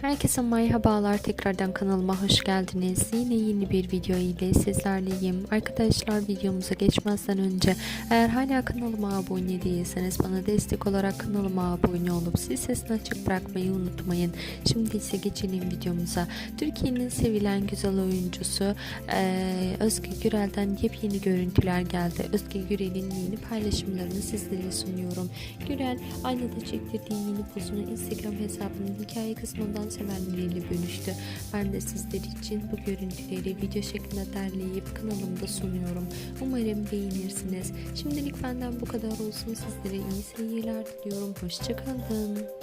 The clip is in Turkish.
Herkese merhabalar tekrardan kanalıma hoş geldiniz. Yine yeni bir video ile sizlerleyim. Arkadaşlar videomuza geçmezden önce eğer hala kanalıma abone değilseniz bana destek olarak kanalıma abone olup zil sesini açık bırakmayı unutmayın. Şimdi ise geçelim videomuza. Türkiye'nin sevilen güzel oyuncusu eee, Özge Gürel'den yepyeni görüntüler geldi. Özge Gürel'in yeni paylaşımlarını sizlere sunuyorum. Gürel aynada çektirdiği yeni pozunu Instagram hesabının hikaye kısmından sevenleriyle bölüştü. Ben de sizler için bu görüntüleri video şeklinde derleyip kanalımda sunuyorum. Umarım beğenirsiniz. Şimdilik benden bu kadar olsun. Sizlere iyi seyirler diliyorum. Hoşçakalın.